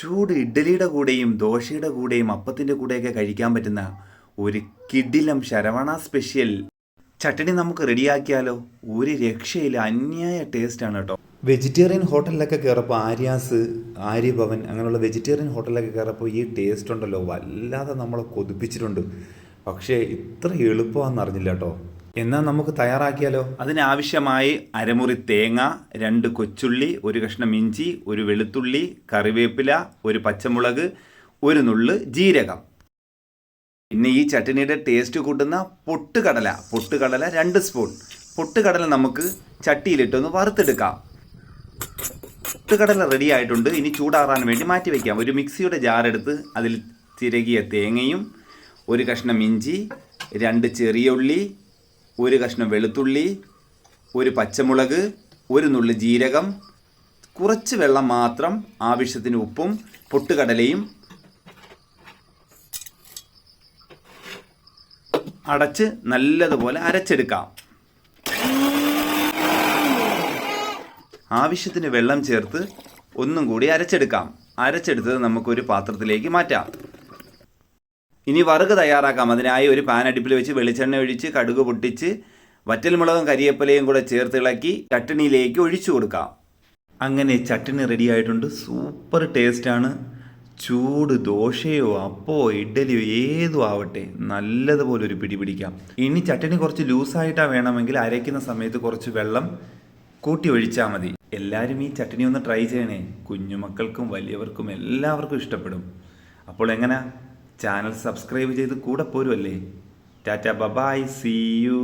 ചൂട് ഇഡ്ഡലിയുടെ കൂടെയും ദോശയുടെ കൂടെയും അപ്പത്തിന്റെ കൂടെയൊക്കെ കഴിക്കാൻ പറ്റുന്ന ഒരു കിഡിലം ശരവണ സ്പെഷ്യൽ. ചട്ടണി നമുക്ക് റെഡിയാക്കിയാലോ? ഒരു രക്ഷയില്ല അന്യായ ടേസ്റ്റാണ് കേട്ടോ. വെജിറ്റേറിയൻ ഹോട്ടലിലൊക്കെ കയറപ്പോൾ ആര്യാസ് ആര്യഭവൻ അങ്ങനെയുള്ള വെജിറ്റേറിയൻ ഹോട്ടലിലൊക്കെ കയറപ്പോൾ ഈ ടേസ്റ്റ് ഉണ്ടല്ലോ. വല്ലാതെ നമ്മളെ കൊതിപ്പിച്ചിട്ടുണ്ട്. പക്ഷേ ഇത്ര എളുപ്പമാണെന്ന് അറിഞ്ഞില്ല കേട്ടോ. എന്നാൽ നമുക്ക് തയ്യാറാക്കിയാലോ? അതിനാവശ്യമായി അരമുറി തേങ്ങ രണ്ട് കൊച്ചുള്ളി ഒരു കഷ്ണം ഇഞ്ചി ഒരു വെളുത്തുള്ളി കറിവേപ്പില ഒരു പച്ചമുളക് ഒരു നുള്ള് ജീരകം. പിന്നെ ഈ ചട്ടിനിയുടെ ടേസ്റ്റ് കൂട്ടുന്ന പൊട്ടുകടല പൊട്ടുകടല രണ്ട് സ്പൂൺ പൊട്ടുകടല നമുക്ക് ചട്ടിയിലിട്ടൊന്ന് വറുത്തെടുക്കാം. പൊട്ടുകടല റെഡി ആയിട്ടുണ്ട്. ഇനി ചൂടാറാൻ വേണ്ടി മാറ്റി വയ്ക്കാം ഒരു മിക്സിയുടെ ജാറെടുത്ത് അതിൽ ചിരകിയ തേങ്ങയും ഒരു കഷ്ണം ഇഞ്ചി രണ്ട് ചെറിയ ഉള്ളി ഒരു കഷ്ണം വെളുത്തുള്ളി ഒരു പച്ചമുളക് ഒരു നുള്ളി ജീരകം കുറച്ച് വെള്ളം മാത്രം ആവശ്യത്തിന് ഉപ്പും പൊട്ടുകടലയും അടച്ച് നല്ലതുപോലെ അരച്ചെടുക്കാം. ആവശ്യത്തിന് വെള്ളം ചേർത്ത് ഒന്നും കൂടി അരച്ചെടുക്കാം. അരച്ചെടുത്തത് നമുക്കൊരു പാത്രത്തിലേക്ക് മാറ്റാം. ഇനി വറുക് തയ്യാറാക്കാം. അതിനായി ഒരു പാൻ അടുപ്പിൽ വെച്ച് വെളിച്ചെണ്ണ ഒഴിച്ച് കടുക് പൊട്ടിച്ച് വറ്റൽമുളകും കരിയേപ്പിലയും കൂടെ ചേർത്തിളക്കി ചട്ടണിയിലേക്ക് ഒഴിച്ചു കൊടുക്കാം. അങ്ങനെ ചട്ടണി റെഡി ആയിട്ടുണ്ട്. സൂപ്പർ ടേസ്റ്റാണ് ചൂട് ദോശയോ അപ്പോ ഇഡ്ഡലിയോ ഏതും ആവട്ടെ നല്ലതുപോലെ ഒരു പിടി പിടിക്കാം. ഇനി ചട്ടണി കുറച്ച് ലൂസായിട്ടാണ് വേണമെങ്കിൽ അരയ്ക്കുന്ന സമയത്ത് കുറച്ച് വെള്ളം കൂട്ടി ഒഴിച്ചാൽ മതി. എല്ലാവരും ഈ ചട്ടണി ഒന്ന് ട്രൈ ചെയ്യണേ. കുഞ്ഞുമക്കൾക്കും വലിയവർക്കും എല്ലാവർക്കും ഇഷ്ടപ്പെടും. അപ്പോൾ എങ്ങനെ? ചാനൽ സബ്സ്ക്രൈബ് ചെയ്ത് കൂടെ പോരുമല്ലേ ta ta bye bye see you